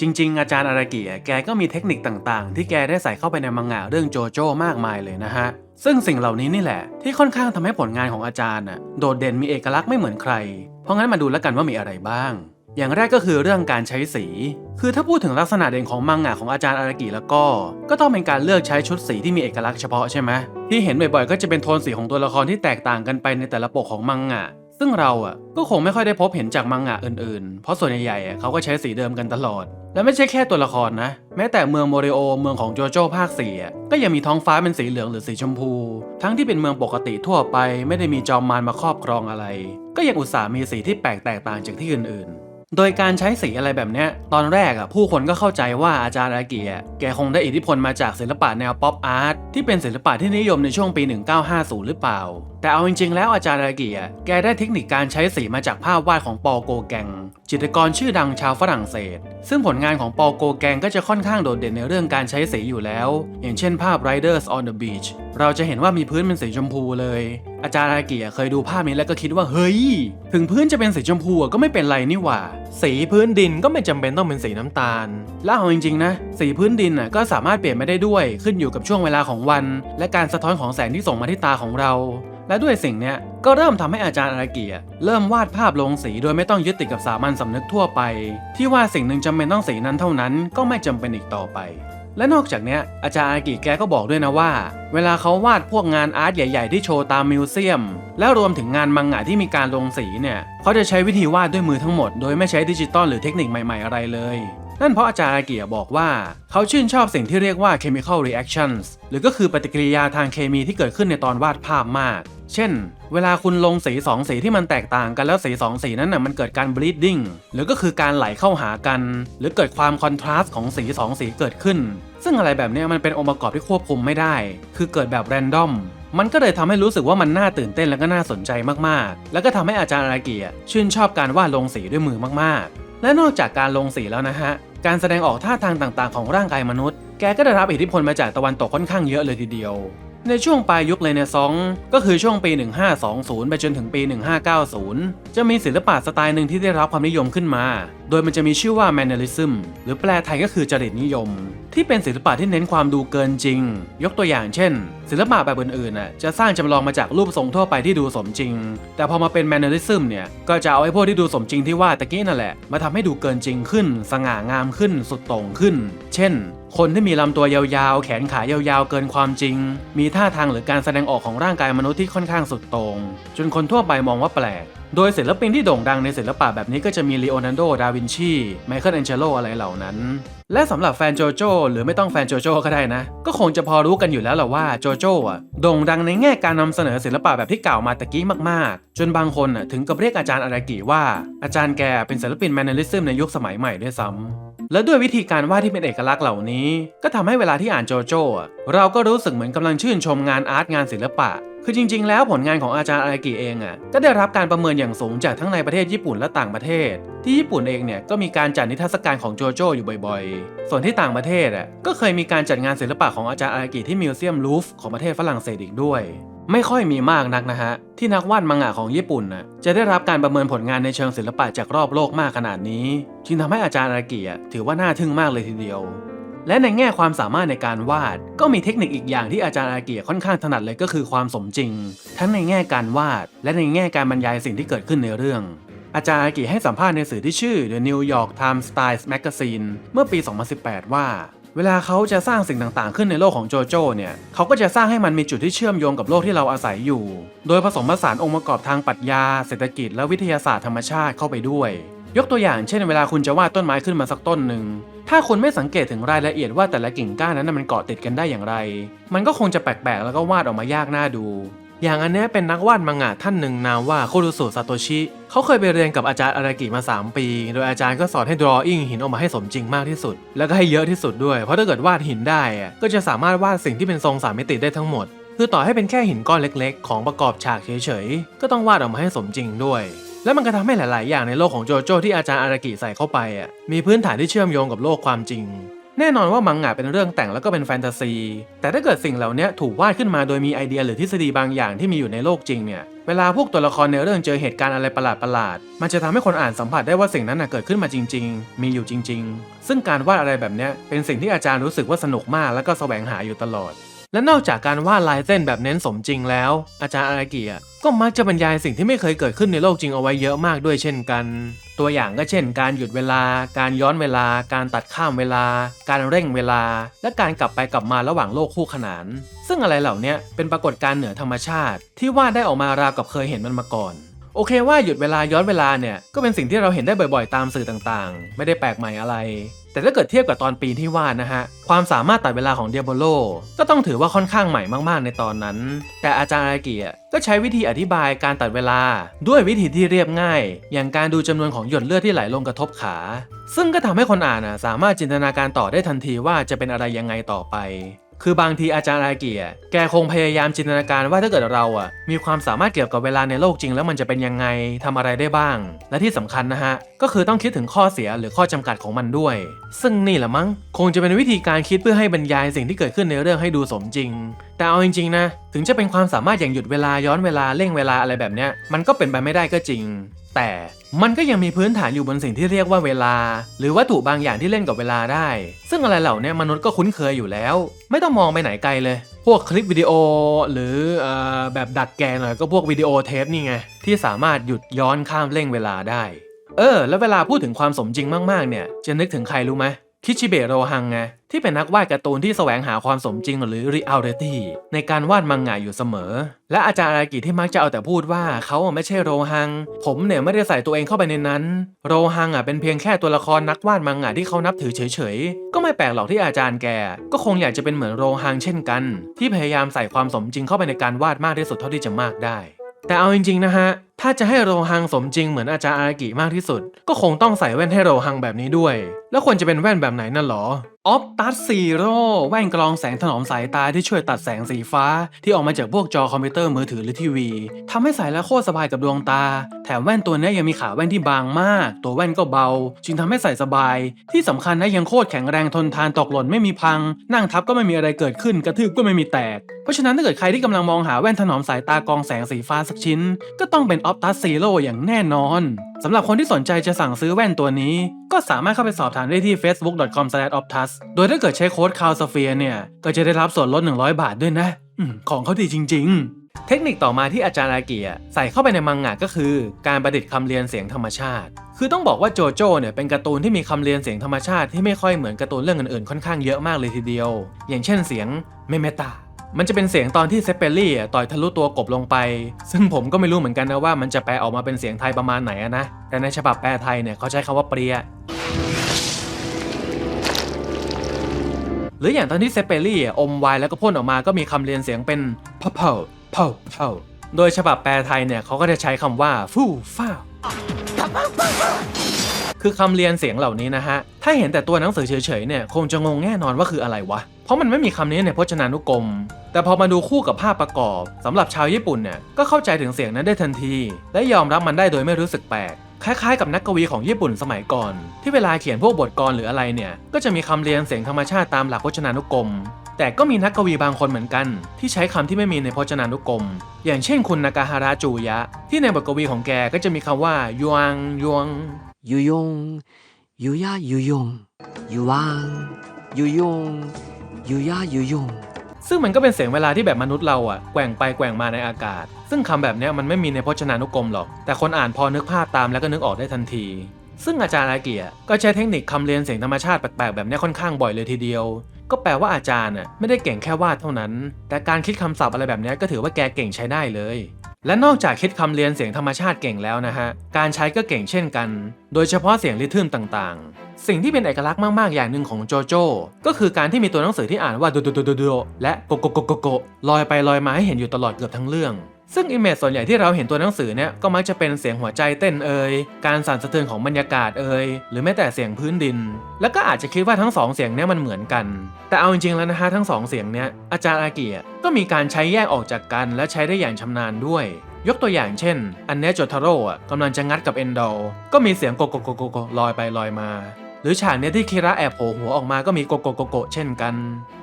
จริง ๆ อาจารย์อารากิอะแกก็มีเทคนิคต่างๆ ที่แกได้ใส่เข้าไปในมังงะเรื่องโจโจ้มากมายเลยนะฮะ ซึ่งสิ่งเหล่านี้นี่แหละ ที่ค่อนข้างทำให้ผลงานของอาจารย์โดดเด่นมีเอกลักษณ์ไม่เหมือนใคร เพราะงั้นมาดูแล้วกันว่ามีอะไรบ้าง อย่างแรกก็คือเรื่องการใช้สี คือถ้าพูดถึงลักษณะเด่นของมังงะของอาจารย์อารากิแล้วก็ ก็ต้องเป็นการเลือกใช้ชุดสีที่มีเอกลักษณ์เฉพาะใช่ไหมที่เห็นบ่อยๆ ก็จะเป็นโทนสีของตัวละครที่แตกต่างกันไปในแต่ละปกของมังงะ ซึ่งเราอะก็คงไม่ค่อยได้พบเห็นจากมังงะอื่นๆ เพราะส่วนใหญ่ๆอะเขาก็ใช้สีเดิมกันตลอด และไม่ใช่แค่ตัวละครนะ แม้แต่เมืองโมเรโอเมืองของโจโจ้ภาค4อะก็ยังมีท้องฟ้าเป็นสีเหลืองหรือสีชมพู ทั้งที่เป็นเมืองปกติทั่วไป ไม่ได้มีจอมมารมาครอบครองอะไร ก็ยังอุตส่าห์มีสีที่แปลกแตกต่างจากที่อื่นๆโดยการใช้สีอะไรแบบนี้ตอนแรกอะผู้คนก็เข้าใจว่าอาจารย์อากิะแกคงได้อิทธิพลมาจากศิลปะแนวป๊อปอาร์ตที่เป็นศิลปะที่นิยมในช่วงปี 1950 หรือเปล่า แต่เอาจริงๆแล้วอาจารย์อากิอะแกได้เทคนิคการใช้สีมาจากภาพวาดของปอโกแกง จิตรกรชื่อดังชาวฝรั่งเศส ซึ่งผลงานของปอโกแกงก็จะค่อนข้างโดดเด่นในเรื่องการใช้สีอยู่แล้ว อย่างเช่นภาพ Riders on the Beach เราจะเห็นว่ามีพื้นเป็นสีชมพูเลย อาจารย์อากิอะเคยดูภาพนี้แล้วก็คิดว่าเฮ้ย ถึงพื้นจะเป็นสีชมพูก็ไม่เป็นไรนี่หว่า สีพื้นดินก็ไม่จำเป็นต้องเป็นสีน้ำตาล แล้วเอาจริงๆนะ สีพื้นดินก็สามารถเปลี่ยนไม่ได้ด้วย ขึ้นอยู่กับช่วงเวลาของวัน และการสะท้อนของแสงที่ส่งมาที่ตาของเรา และด้วยสิ่งเนี้ยก็เริ่มทำให้อาจารย์อารากิเริ่มวาดภาพลงสีโดยไม่ต้องยึดติดกับสามัญสำนึกทั่วไป ที่ว่าสิ่งหนึ่งจำเป็นต้องสีนั้นเท่านั้นก็ไม่จำเป็นอีกต่อไป และนอกจากนี้อาจารย์อารากิแกก็บอกด้วยนะว่า เวลาเขาวาดพวกงานอาร์ตใหญ่ๆ ที่โชว์ตามมิวเซียม และรวมถึงงานมังงะที่มีการลงสีเนี่ยเขาจะใช้วิธีวาดด้วยมือทั้งหมดโดยไม่ใช้ดิจิตอลหรือเทคนิคใหม่ๆอะไรเลยนั่นเพราะอาจารย์อากิบอกว่า เขาชื่นชอบสิ่งที่เรียกว่า chemical reactions หรือก็คือปฏิกิริยาทางเคมีที่เกิดขึ้นในตอนวาดภาพมาก เช่น เวลาคุณลงสีสองสีที่มันแตกต่างกันแล้วสีสองสีนั้นน่ะมันเกิดการ bleeding หรือก็คือการไหลเข้าหากัน หรือเกิดความคอนทราสต์ของสีสองสีเกิดขึ้น ซึ่งอะไรแบบนี้มันเป็นองค์ประกอบที่ควบคุมไม่ได้ คือเกิดแบบแรนดอมมันก็เลยทำให้รู้สึกว่ามันน่าตื่นเต้นและก็น่าสนใจมากๆ แล้วก็ทำให้อาจารย์อารากิอะชื่นชอบการวาดลงสีด้วยมือมากๆ และนอกจากการลงสีแล้วนะฮะ การแสดงออกท่าทางต่างๆ ของร่างกายมนุษย์ แกก็ได้รับอิทธิพลมาจากตะวันตกค่อนข้างเยอะเลยทีเดียว ในช่วงปลายยุคเลยเนซองก็คือช่วงปี 1520 ไปจนถึงปี 1590 จะมีศิลปะสไตล์หนึ่งที่ได้รับความนิยมขึ้นมา โดยมันจะมีชื่อว่าแมนนิลิซึมหรือแปลไทยก็คือจริตนิยม ที่เป็นศิลปะที่เน้นความดูเกินจริง ยกตัวอย่างเช่น ศิลปะแบบอื่นๆน่ะจะสร้างจำลองมาจากรูปทรงทั่วไปที่ดูสมจริง แต่พอมาเป็น Mannerism เนี่ยก็จะเอาไอ้พวกที่ดูสมจริงที่ว่าตะกี้นั่นแหละมาทำให้ดูเกินจริงขึ้น สง่างามขึ้นสุดโต่งขึ้น เช่น คนที่มีลำตัวยาวๆ แขนขายาวๆ เกินความจริง มีท่าทางหรือการแสดงออกของร่างกายมนุษย์ที่ค่อนข้างสุดโต่งจนคนทั่วไปมองว่าแปลกโดยศิลปินที่โด่งดังในศิลปะแบบนี้ก็จะมีลีโอนาร์โด ดาวินชี ไมเคิลแองเจโลอะไรเหล่านั้น และสำหรับแฟนโจโจ้หรือไม่ต้องแฟนโจโจ้ก็ได้นะ ก็คงจะพอรู้กันอยู่แล้วแหละว่าโจโจ้อะโด่งดังในแง่การนำเสนอศิลปะแบบที่กล่าวมาตะกี้มากๆ จนบางคนอะถึงกับเรียกอาจารย์อารากิว่า อาจารย์แกเป็นศิลปินแมนเนลิซึมในยุคสมัยใหม่ด้วยซ้ำ และด้วยวิธีการวาดที่เป็นเอกลักษณ์เหล่านี้ ก็ทำให้เวลาที่อ่านโจโจ้เราก็รู้สึกเหมือนกำลังชื่นชมงานอาร์ตงานศิลปะ คือจริง ๆ แล้วผลงานของอาจารย์อารากิเองอะก็ได้รับการประเมินอย่างสูงจากทั้งในประเทศญี่ปุ่นและต่างประเทศ ที่ญี่ปุ่นเองเนี่ยก็มีการจัดนิทรรศการของโจโจ้อยู่บ่อยๆ ส่วนที่ต่างประเทศอะก็เคยมีการจัดงานศิลปะของอาจารย์อารากิที่มิวเซียมลูฟของประเทศฝรั่งเศสอีกด้วย ไม่ค่อยมีมากนักนะฮะ ที่นักวาดมังงะของญี่ปุ่นนะจะได้รับการประเมินผลงานในเชิงศิลปะจากรอบโลกมากขนาดนี้จึงทำให้อาจารย์อากิถือว่าน่าทึ่งมากเลยทีเดียว และในแง่ความสามารถในการวาด ก็มีเทคนิคอีกอย่างที่อาจารย์อากิค่อนข้างถนัดเลยก็คือความสมจริง ทั้งในแง่การวาด และในแง่การบรรยายสิ่งที่เกิดขึ้นในเรื่องอาจารย์อารากิให้สัมภาษณ์ในสื่อที่ชื่อ The New York Times Style Magazine เมื่อปี 2018 ว่า เวลาเขาจะสร้างสิ่งต่างๆ ขึ้นในโลกของโจโจ้เนี่ยเขาก็จะสร้างให้มันมีจุดที่เชื่อมโยงกับโลกที่เราอาศัยอยู่ โดยผสมผสานองค์ประกอบทางปรัชญา เศรษฐกิจและวิทยาศาสตร์ธรรมชาติเข้าไปด้วย ยกตัวอย่างเช่น เวลาคุณจะวาดต้นไม้ขึ้นมาสักต้นหนึ่งถ้าคุณไม่สังเกตถึงรายละเอียดว่าแต่ละกิ่งก้านนั้นมันเกาะติดกันได้อย่างไร มันก็คงจะแปลกๆ แล้วก็วาดออกมายากน่าดู อย่างอันนี้เป็นนักวาดมังงะท่านหนึ่งนามว่าโครุสุซาโตชิ เขาเคยไปเรียนกับอาจารย์อารากิมา 3 ปี โดยอาจารย์ก็สอนให้ drawing หินออกมาให้สมจริงมากที่สุด แล้วก็ให้เยอะที่สุดด้วย เพราะถ้าเกิดวาดหินได้ ก็จะสามารถวาดสิ่งที่เป็นทรงสามมิติได้ทั้งหมด คือต่อให้เป็นแค่หินก้อนเล็ก ๆ ของประกอบฉากเฉยๆ ก็ต้องวาดออกมาให้สมจริงด้วยและมันก็ทำให้หลาย ๆ อย่างในโลกของโจโจ้ที่อาจารย์อารากิใส่เข้าไปอะมีพื้นฐานที่เชื่อมโยงกับโลกความจริง แน่นอนว่ามังงะเป็นเรื่องแต่งแล้วก็เป็นแฟนตาซี แต่ถ้าเกิดสิ่งเหล่านี้ถูกวาดขึ้นมาโดยมีไอเดียหรือทฤษฎีบางอย่างที่มีอยู่ในโลกจริงเนี่ย เวลาพวกตัวละครในเรื่องเจอเหตุการณ์อะไรประหลาดๆ มันจะทำให้คนอ่านสัมผัสได้ว่าสิ่งนั้นเกิดขึ้นมาจริง ๆ มีอยู่จริง ๆ ซึ่งการวาดอะไรแบบนี้เป็นสิ่งที่อาจารย์รู้สึกว่าสนุกมากแล้วก็แสวงหาอยู่ตลอด และนอกจากการวาดลายเส้นแบบเน้นสมจริงแล้ว อาจารย์อารากิอะก็มักจะบรรยายสิ่งที่ไม่เคยเกิดขึ้นในโลกจริงเอาไว้เยอะมากด้วยเช่นกัน ตัวอย่างก็เช่น การหยุดเวลา การย้อนเวลา การตัดข้ามเวลา การเร่งเวลา และการกลับไปกลับมาระหว่างโลกคู่ขนาน ซึ่งอะไรเหล่านี้เป็นปรากฏการณ์เหนือธรรมชาติ ที่วาดได้ออกมาราวกับเคยเห็นมันมาก่อนโอเคว่าหยุดเวลาย้อนเวลาเนี่ยก็เป็นสิ่งที่เราเห็นได้บ่อยๆ ตามสื่อต่างๆ ไม่ได้แปลกใหม่อะไร แต่ถ้าเกิดเทียบกับตอนปีที่ว่านะฮะ ความสามารถตัดเวลาของเดียโบโลก็ต้องถือว่าค่อนข้างใหม่มากๆในตอนนั้น แต่อาจารย์อารากิอะก็ใช้วิธีอธิบายการตัดเวลาด้วยวิธีที่เรียบง่าย อย่างการดูจำนวนของหยดเลือดที่ไหลลงกระทบขา ซึ่งก็ทำให้คนอ่านสามารถจินตนาการต่อได้ทันทีว่าจะเป็นอะไรยังไงต่อไป คือบางทีอาจารย์อารากิอะแกคงพยายามจินตนาการว่าถ้าเกิดเราอะมีความสามารถเกี่ยวกับเวลาในโลกจริง แล้วมันจะเป็นยังไงทำอะไรได้บ้าง และที่สำคัญนะฮะ ก็คือต้องคิดถึงข้อเสียหรือข้อจำกัดของมันด้วย ซึ่งนี่แหละมั้งคงจะเป็นวิธีการคิดเพื่อให้บรรยายสิ่งที่เกิดขึ้นในเรื่องให้ดูสมจริง แต่เอาจริงๆนะถึงจะเป็นความสามารถอย่างหยุดเวลาย้อนเวลาเร่งเวลาอะไรแบบเนี้ยมันก็เป็นไปไม่ได้ก็จริง แต่มันก็ยังมีพื้นฐานอยู่บนสิ่งที่เรียกว่าเวลา หรือวัตถุบางอย่างที่เล่นกับเวลาได้ ซึ่งอะไรเหล่านี้มนุษย์ก็คุ้นเคยอยู่แล้ว ไม่ต้องมองไปไหนไกลเลย พวกคลิปวิดีโอ หรืออแบบดักแกหน่อยก็พวกวิดีโอเทปนี่ไง ที่สามารถหยุดย้อนข้ามเร่งเวลาได้ เออ แล้วเวลาพูดถึงความสมจริงมากๆเนี่ย จะนึกถึงใครรู้ไหม คิชิเบะโรฮังไงที่เป็นนักวาดการ์ตูนที่แสวงหาความสมจริงหรือ reality ในการวาดมังงะอยู่เสมอ และอาจารย์อารากิที่มักจะเอาแต่พูดว่าเขาไม่ใช่โรฮัง ผมเนี่ยไม่ได้ใส่ตัวเองเข้าไปในนั้น โรฮังอะเป็นเพียงแค่ตัวละครนักวาดมังงะที่เขานับถือเฉยๆ ก็ไม่แปลกหรอกที่อาจารย์แก ก็คงอยากจะเป็นเหมือนโรฮังเช่นกัน ที่พยายามใส่ความสมจริงเข้าไปในการวาดมากที่สุดเท่าที่จะมากได้ แต่เอาจริงๆนะฮะ ถ้าจะให้โรฮังสมจริงเหมือนอาจารย์อารากิมากที่สุด ก็คงต้องใส่แว่นให้โรฮังแบบนี้ด้วย แล้วควรจะเป็นแว่นแบบไหนนั่นหรอออฟตัสซีโร่แว่นกรองแสงถนอมสายตาที่ช่วยตัดแสงสีฟ้า ที่ออกมาจากพวกจอคอมพิวเตอร์มือถือหรือทีวีทำให้ใส่แล้วโคตรสบายกับดวงตา แถมแว่นตัวนี้ยังมีขาแว่นที่บางมาก ตัวแว่นก็เบา จึงทำให้ใส่สบาย ที่สำคัญนะยังโคตรแข็งแรงทนทานตกหล่นไม่มีพัง นั่งทับก็ไม่มีอะไรเกิดขึ้นกระทืบก็ไม่มีแตก เพราะฉะนั้นถ้าเกิดใครที่กำลังมองหาแว่นถนอมสายตากรองแสงสีฟ้าสักชิ้น ก็ต้องเป็นออฟตัสซีโร่อย่างแน่นอนสำหรับคนที่สนใจจะสั่งซื้อแว่นตัวนี้ ก็สามารถเข้าไปสอบถามได้ที่ facebook.com/optus โดยถ้าเกิดใช้โค้ด c o w s p h e r e เนี่ย ก็จะได้รับส่วนลด 100 บาทด้วยนะอของเขาดีจริง ๆ เทคนิคต่อมาที่อาจารย์อาเกิอะใส่เข้าไปในมังงะก็คือ การประดิษฐ์คำเรียนเสียงธรรมชาติ คือต้องบอกว่าโจโจ้เนี่ยเป็นการ์ตูนที่มีคำเรียนเสียงธรรมชาติที่ไม่ค่อยเหมือนการ์ตูนเรื่องอื่นๆ ค่อนข้างเยอะมากเลยทีเดียว อย่างเช่นเสียงเมเมตา มันจะเป็นเสียงตอนที่เซปเปอรี่อ่ต่อยทะลุตัวกบลงไป ซึ่งผมก็ไม่รู้เหมือนกันนะว่ามันจะแปลออกมาเป็นเสียงไทยประมาณไหนนะ แต่ในฉบับแปลไทยเนี่ยเขาใช้คำว่าเปรียหรืออย่างตอนที่เซปเปอรี่อ่อมไวน์แล้วก็พ่นออกมาก็มีคำเรียนเสียงเป็นพะเพาเพาเพาโดยฉบับแปลไทยเนี่ยเขาก็จะใช้คำว่าฟู่ฟ้า คือคำเรียนเสียงเหล่านี้นะฮะ ถ้าเห็นแต่ตัวหนังสือเฉยๆเนี่ยคงจะงงแน่นอนว่าคืออะไรวะ เพราะมันไม่มีคำนี้ในพจนานุกรม แต่พอมาดูคู่กับภาพประกอบสำหรับชาวญี่ปุ่นเนี่ยก็เข้าใจถึงเสียงนั้นได้ทันที และยอมรับมันได้โดยไม่รู้สึกแปลกคล้ายๆกับนักกวีของญี่ปุ่นสมัยก่อน ที่เวลาเขียนพวกบทกลอนหรืออะไรเนี่ย ก็จะมีคำเรียนเสียงธรรมชาติตามหลักพจนานุกรม แต่ก็มีนักกวีบางคนเหมือนกัน ที่ใช้คำที่ไม่มีในพจนานุกรม อย่างเช่นคุณนากาฮาระจูยะ ที่ในบทกวีของแกก็จะมีคำว่ายวงยวง ยูยงยูย่ายูยงยูวางยูยงยูย่ายูยงซึ่งมันก็เป็นเสียงเวลาที่แบบมนุษย์เราอะแกว่งไปแกว่งมาในอากาศ ซึ่งคำแบบนี้มันไม่มีในพจนานุกรมหรอก แต่คนอ่านพอนึกภาพตามแล้วก็นึกออกได้ทันที ซึ่งอาจารย์อาเกียก็ใช้เทคนิคคำเรียนเสียงธรรมชาติแปลกๆแบบนี้ค่อนข้างบ่อยเลยทีเดียว ก็แปลว่าอาจารย์น่ะไม่ได้เก่งแค่วาดเท่านั้น แต่การคิดคำศัพท์อะไรแบบนี้ก็ถือว่าแกเก่งใช้ได้เลย และนอกจากคิดคำเรียนเสียงธรรมชาติเก่งแล้วนะฮะ การใช้ก็เก่งเช่นกัน โดยเฉพาะเสียงริทึมต่างๆ สิ่งที่เป็นเอกลักษณ์มาก ๆ อย่างหนึ่งของโจโจ้ก็คือการที่มีตัวหนังสือที่อ่านว่าโดโดโดโดโดและโกโกโกโกโกลอยไปลอยมาให้เห็นอยู่ตลอดเกือบทั้งเรื่อง ซึ่งอิมเมจส่วนใหญ่ที่เราเห็นตัวหนังสือเนี่ยก็มักจะเป็นเสียงหัวใจเต้นเอ่ยการสั่นสะเทือนของบรรยากาศเอ่ยหรือแม้แต่เสียงพื้นดิน แล้วก็อาจจะคิดว่าทั้งสองเสียงเนี่ยมันเหมือนกัน แต่เอาจริงๆแล้วนะฮะทั้งสองเสียงเนี่ยอาจารย์อากิอะก็มีการใช้แยกออกจากกันและใช้ได้อย่างชำนาญด้วย ยกตัวอย่างเช่น อันเนโจทาโร่กำลังจะงัดกับเอนโดก็มีเสียงโกโกโกโกโกลอยไปลอยมา หรือฉากเนี้ยที่คิระแอบโผล่หัวออกมาก็มีโกโกโกโกะเช่นกัน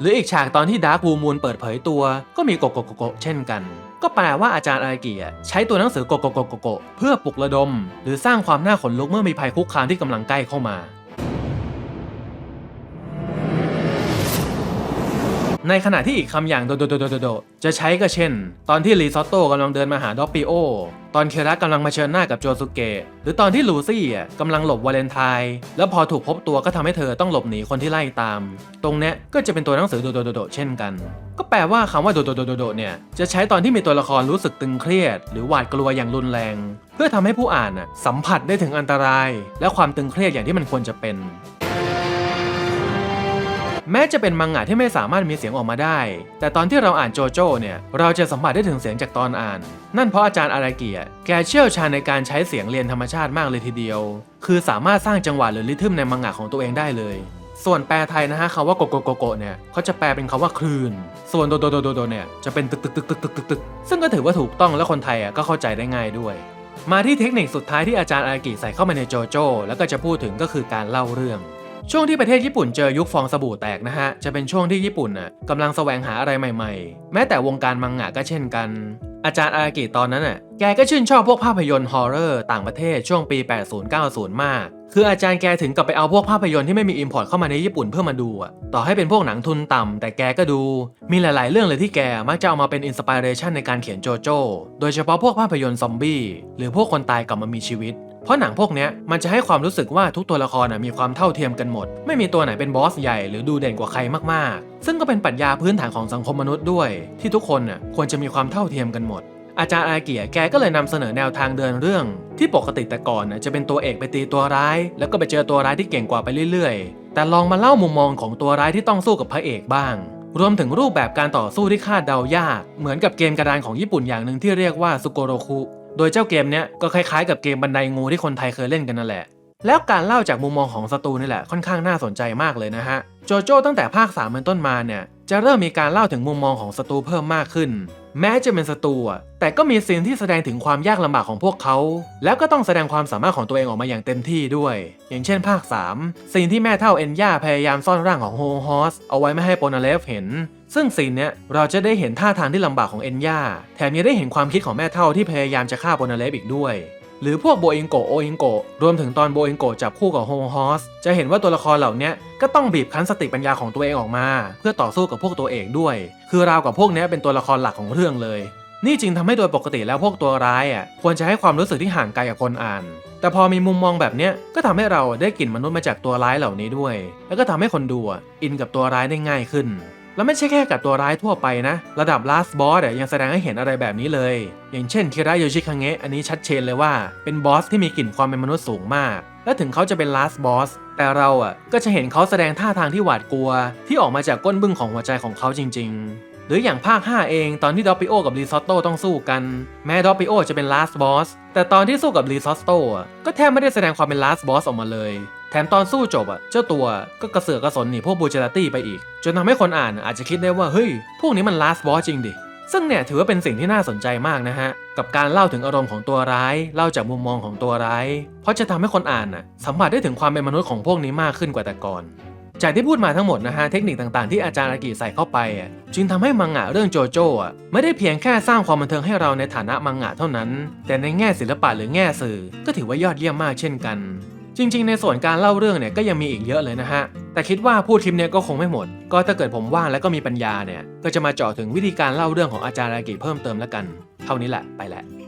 หรืออีกฉากตอนที่ดาร์คบูมูนเปิดเผยตัว ก็มีโกโกโกโกะเช่นกัน ก็แปลว่าอาจารย์อารากิอะใช้ตัวหนังสือโกโกโกโกโกะเพื่อปลุกระดม หรือสร้างความน่าขนลุกเมื่อมีภัยคุกคามที่กำลังใกล้เข้ามาในขณะที่อีกคำอย่างโดโดโดโดโดโดจะใช้ก็เช่น ตอนที่รีซอตโต้กำลังเดินมาหาดอปปิโอ ตอนเคระกำลังมาเชิญหน้ากับโจซุเกะหรือตอนที่ลูซี่อะกำลังหลบวาเลนไทน์แล้วพอถูกพบตัวก็ทำให้เธอต้องหลบหนีคนที่ไล่ตาม ตรงเนี้ยก็จะเป็นตัวหนังสือโดโดโดโดเช่นกัน ก็แปลว่าคำว่าโดโดโดโดโดเนี่ยจะใช้ตอนที่มีตัวละครรู้สึกตึงเครียด หรือหวาดกลัวอย่างรุนแรง เพื่อทำให้ผู้อ่านอะสัมผัสได้ถึงอันตราย และความตึงเครียดอย่างที่มันควรจะเป็น แม้จะเป็นมังงะที่ไม่สามารถมีเสียงออกมาได้ แต่ตอนที่เราอ่านโจโจ้เนี่ยเราจะสัมผัสได้ถึงเสียงจากตอนอ่าน นั่นเพราะอาจารย์อารากิอะแกเชี่ยวชาญในการใช้เสียงเรียนธรรมชาติมากเลยทีเดียว คือสามารถสร้างจังหวะหรือริทึมในมังงะของตัวเองได้เลยส่วนแปลไทยนะฮะคำว่าโกโกโกโกเนี่ยเขาจะแปลเป็นคำว่าคลื่น ส่วนโดโดโดโดโดเนี่ยจะเป็นตึกตึกตึกตึกตึกตึกตึกซึ่งก็ถือว่าถูกต้องและคนไทยอะก็เข้าใจได้ง่ายด้วย มาที่เทคนิคสุดท้ายที่อาจารย์อารากิใส่เข้ามาในโจโจ้แล้วก็จะพูดถึงก็คือการเล่าเรื่อง ช่วงที่ประเทศญี่ปุ่นเจอยุคฟองสบู่แตกนะฮะ จะเป็นช่วงที่ญี่ปุ่นน่ะกำลังแสวงหาอะไรใหม่ๆ แม้แต่วงการมังงะก็เช่นกัน อาจารย์อากิตอนนั้นน่ะแกก็ชื่นชอบพวกภาพยนตร์ฮอร์เรอร์ต่างประเทศช่วงปี 80-90 มาก คืออาจารย์แกถึงกับไปเอาพวกภาพยนตร์ที่ไม่มีอิมพอร์ตเข้ามาในญี่ปุ่นเพื่อมาดูอะต่อให้เป็นพวกหนังทุนต่ำแต่แกก็ดู มีหลาย ๆ เรื่องเลยที่แกมักจะเอามาเป็นอินสปิเรชันในการเขียนโจโจ้ โดยเฉพาะพวกภาพยนตร์ซอมบี้หรือพวกคนตายกลับมามีชีวิต เพราะหนังพวกนี้มันจะให้ความรู้สึกว่าทุกตัวละครมีความเท่าเทียมกันหมด ไม่มีตัวไหนเป็นบอสใหญ่หรือดูเด่นกว่าใครมากๆ ซึ่งก็เป็นปรัชญาพื้นฐานของสังคมมนุษย์ด้วย ที่ทุกคนควรจะมีความเท่าเทียมกันหมด อาจารย์อาเกียแกก็เลยนำเสนอแนวทางเดินเรื่อง ที่ปกติแต่ก่อนจะเป็นตัวเอกไปตีตัวร้าย แล้วก็ไปเจอตัวร้ายที่เก่งกว่าไปเรื่อยๆ แต่ลองมาเล่ามุมมองของตัวร้ายที่ต้องสู้กับพระเอกบ้างรวมถึงรูปแบบการต่อสู้ที่คาดเดายาก เหมือนกับเกมกระดานของญี่ปุ่นอย่างหนึ่งที่เรียกว่าซุโกโรคุ โดยเจ้าเกมเนี้ยก็คล้ายๆกับเกมบันไดงูที่คนไทยเคยเล่นกันนั่นแหละ แล้วการเล่าจากมุมมองของศัตรูนี่แหละค่อนข้างน่าสนใจมากเลยนะฮะ โจโจ้ตั้งแต่ภาค3เป็นต้นมาเนี่ยจะเริ่มมีการเล่าถึงมุมมองของศัตรูเพิ่มมากขึ้น แม้จะเป็นศัตรูแต่ก็มีซีนที่แสดงถึงความยากลำบากของพวกเขา แล้วก็ต้องแสดงความสามารถของตัวเองออกมาอย่างเต็มที่ด้วย อย่างเช่นภาค3ซีนที่แม่เท่าเอ็นย่าพยายามซ่อนร่างของโฮฮอสเอาไว้ไม่ให้โปนาเลฟเห็น ซึ่งซีนเนี้ยเราจะได้เห็นท่าทางที่ลำบากของเอ็นย่าแถมยังได้เห็นความคิดของแม่เท่าที่พยายามจะฆ่าโปนาเลฟอีกด้วย หรือพวกโบอิงโกโออิงโกรวมถึงตอนโบอิงโกจับคู่กับโฮฮอสจะเห็นว่าตัวละครเหล่านี้ก็ต้องบีบคั้นสติปัญญาของตัวเองออกมา เพื่อต่อสู้กับพวกตัวเอกด้วย คือราวกับพวกนี้เป็นตัวละครหลักของเรื่องเลย นี่จึงทำให้โดยปกติแล้วพวกตัวร้ายอะควรจะให้ความรู้สึกที่ห่างไกลกับคนอ่าน แต่พอมีมุมมองแบบเนี้ยก็ทำให้เราได้กลิ่นมนุษย์มาจากตัวร้ายเหล่านี้ด้วย แล้วก็ทำให้คนดูอินกับตัวร้ายได้ง่ายขึ้น แล้วไม่ใช่แค่กับตัวร้ายทั่วไปนะ ระดับ last boss อะยังแสดงให้เห็นอะไรแบบนี้เลย อย่างเช่นคิระโยชิคังเงะอันนี้ชัดเจนเลยว่าเป็นบอสที่มีกลิ่นความเป็นมนุษย์สูงมาก และถึงเขาจะเป็น last boss แต่เราอะก็จะเห็นเขาแสดงท่าทางที่หวาดกลัว ที่ออกมาจากก้นบึ้งของหัวใจของเขาจริง ๆหรืออย่างภาค 5 เองตอนที่ดอปปิโอกับรีซอตโตต้องสู้กัน แม้ดอปปิโอจะเป็น last boss แต่ตอนที่สู้กับรีซอตโตอะก็แทบไม่ได้แสดงความเป็น last boss ออกมาเลย ถมตอนสู้จบอะเจ้าตัวก็กระเสือกกระสนหนีพวกบูเจลาตี้ไปอีก จนทำให้คนอ่านอาจจะคิดได้ว่าเฮ้ย พวกนี้มัน last boss จริงดิ ซึ่งเนี่ยถือว่าเป็นสิ่งที่น่าสนใจมากนะฮะ กับการเล่าถึงอารมณ์ของตัวร้าย เล่าจากมุมมองของตัวร้าย เพราะจะทำให้คนอ่านน่ะสัมผัสได้ถึงความเป็นมนุษย์ของพวกนี้มากขึ้นกว่าแต่ก่อน จากที่พูดมาทั้งหมดนะฮะเทคนิคต่างๆที่อาจารย์อากิใส่เข้าไปอะจึงทำให้มังงะเรื่องโจโจ้อะไม่ได้เพียงแค่สร้างความบันเทิงให้เราในฐานะมังงะเท่านั้น แต่ในแง่ศิลปะหรือแง่สื่อก็ถือว่ายอดเยี่ยมมากเช่นกัน จริง ๆ ในส่วนการเล่าเรื่องเนี่ยก็ยังมีอีกเยอะเลยนะฮะ แต่คิดว่าพูดคลิปเนี่ยก็คงไม่หมด ก็ถ้าเกิดผมว่างแล้วก็มีปัญญาเนี่ย ก็จะมาเจาะถึงวิธีการเล่าเรื่องของอาจารย์รากิเพิ่มเติมแล้วกัน เท่านี้แหละไปแหละ